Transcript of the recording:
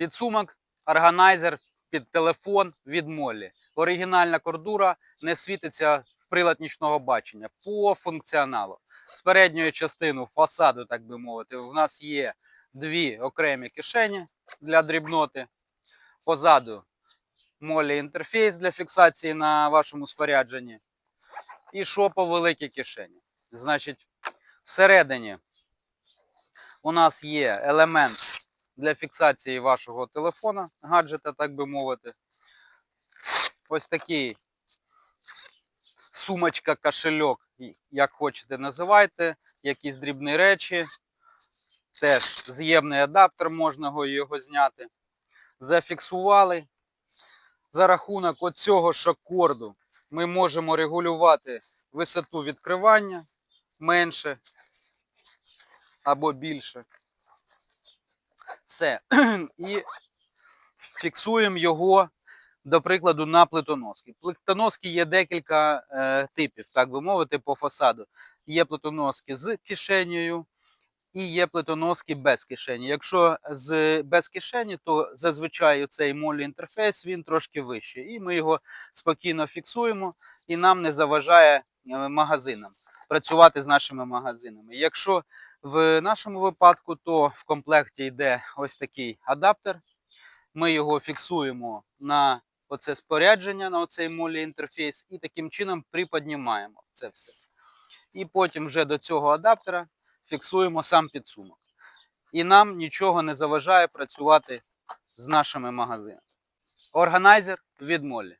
Підсумок, органайзер під телефон від Молі. Оригінальна кордура не світиться в прилад нічного бачення по функціоналу. З передньої частини фасаду, так би мовити, у нас є дві окремі кишені для дрібноти. Позаду молі інтерфейс для фіксації на вашому спорядженні. І шопо великі кишені. Значить, всередині у нас є елемент для фіксації вашого телефона, гаджета, так би мовити. Ось такий сумочка, кошельок, як хочете називайте, якісь дрібні речі. Теж з'ємний адаптер, можна його- зняти. Зафіксували. За рахунок оцього шокорду ми можемо регулювати висоту відкривання менше або більше. Все. І фіксуємо його, до прикладу, на плитоноски. Плитоноски є декілька е, типів, так би мовити, по фасаду. Є плитоноски з кишенею і є плитоноски без кишені. Якщо з без кишені, то зазвичай цей молі інтерфейс він трошки вищий. І ми його спокійно фіксуємо, і нам не заважає е, магазинам працювати з нашими магазинами. Якщо в нашому випадку, то в комплекті йде ось такий адаптер. Ми його фіксуємо на оце спорядження, на оцей молі інтерфейс, і таким чином приподнімаємо це все. І потім вже до цього адаптера фіксуємо сам підсумок. І нам нічого не заважає працювати з нашими магазинами. Органайзер від молі.